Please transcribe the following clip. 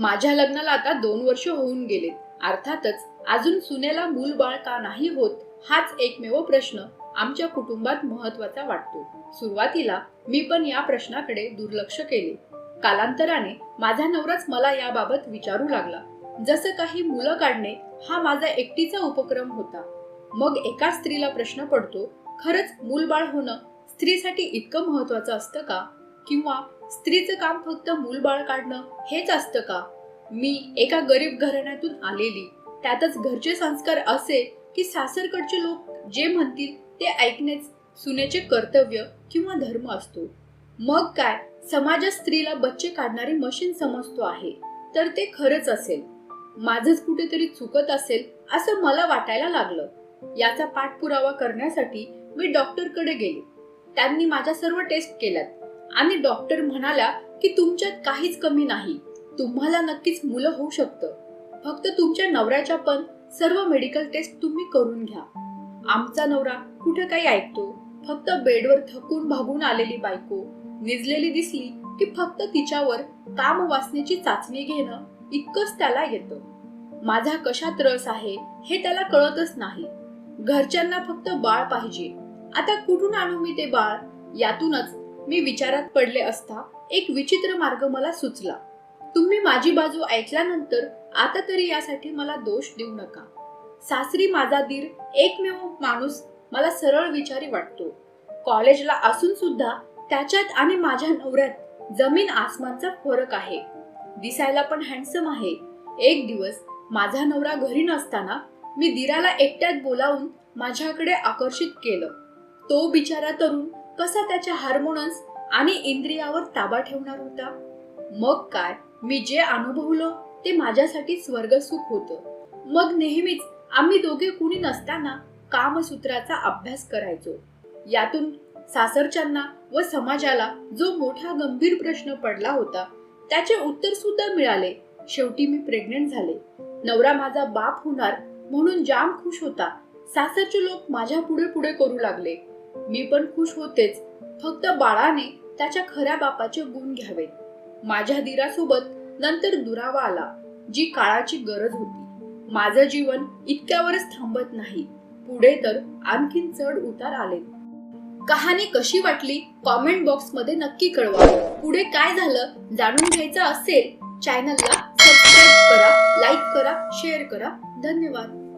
माझ्या लग्नाला आता दोन वर्ष होऊन गेलेत. अर्थातच अजून सुनेला मूल बाळ का नाही होत हाच एकमेव प्रश्न आमच्या कुटुंबात महत्त्वाचा वाटतो. सुरुवातीला मी पण या प्रश्नाकडे दुर्लक्ष केले. कालांतराने माझा नवराच मला याबाबत विचारू लागला. जसं काही मुलं काढणे हा माझा एकटीचा उपक्रम होता. मग एका स्त्रीला प्रश्न पडतो खरंच मूलबाळ होणं स्त्रीसाठी इतकं महत्वाचं असतं का? किंवा स्त्रीचं काम फक्त मूलबाळ काढणं हेच असतं का? मी एका गरीब घराण्यातून आलेली. त्यातच घरचे संस्कार असे की सासरकडचे लोक जे म्हणतील ते ऐकणेच. सुनेचे कर्तव्य किंवा धर्म असतो. मग काय? समाजात स्त्रीला बच्चे काढणारी मशीन समजतो आहे. तर ते खरंच असेल. माझंच कुठेतरी चुकत असेल असं मला वाटायला लागलं. याचा पाठपुरावा करण्यासाठी मी डॉक्टरकडे गेले. त्यांनी माझ्या सर्व टेस्ट केल्यात. आणि डॉक्टर म्हणाला की तुमच्यात काहीच कमी नाही. तुम्हाला नक्कीच मुलं होऊ शकतं. फक्त तुमच्या नवऱ्याच्या पण सर्व मेडिकल टेस्ट तुम्ही करून घ्या. आमचा नवरा कुठे काही ऐकतो? फक्त बेडवर थकून भागून आलेली बायको निजलेली दिसली की फक्त तिच्यावर काम वाचण्याची चाचणी घेणं इतकंच त्याला येतं. माझा कशात रस आहे हे त्याला कळतच नाही. घरच्यांना फक्त बाळ पाहिजे. आता कुठून आणू मी ते बाळ? यातूनच मी विचारात पडले असता एक विचित्र मार्ग मला सुचला. तुम्ही माझी बाजू ऐकल्यानंतर आता तरी यासाठी मला दोष देऊ नका. सासरी माझा दीर एकमेव माणूस मला सरळ विचारी वाटतो. कॉलेजला असून सुद्धा त्याच्यात आणि माझ्या नवऱ्यात जमीन आसमानचा फरक आहे. दिसायला पण हँडसम आहे. एक दिवस माझा नवरा घरी नसताना मी दिराला एकट्यात बोलावून माझ्याकडे आकर्षित केलं. तो बिचारा तरुण कसा त्याच्या हार्मोन्स आणि इंद्रियावर ताबा ठेवणार होता? मग काय? मी जे अनुभवलं ते माझ्यासाठी स्वर्गसुख होतं. मग नेहमीच आम्ही दोघे कुणी नसताना कामसूत्राचा अभ्यास करायचो. यातून सासरच्यांना व समाजाला जो मोठा गंभीर प्रश्न पडला होता त्याचे उत्तर सुद्धा मिळाले. शेवटी मी प्रेग्नेंट झाले. नवरा माझा बाप होणार म्हणून जाम खुश होता. सासरचे लोक माझ्या पुढे पुढे करू लागले. मी पण खुश होतेच. फक्त बाळाने त्याच्या खऱ्या बापाचे गुण घ्यावेत. माझ्या दिरासोबत नंतर दुरावा आला जी काळाची गरज होती. माझं जीवन इतक्यावरच थांबत नाही. पुढे तर आणखीन चढ उतार आले. कहाणी कशी वाटली कॉमेंट बॉक्समध्ये नक्की कळवा. पुढे काय झालं जाणून घ्यायचं असेल चॅनलला सबस्क्राईब करा लाईक करा शेअर करा. धन्यवाद.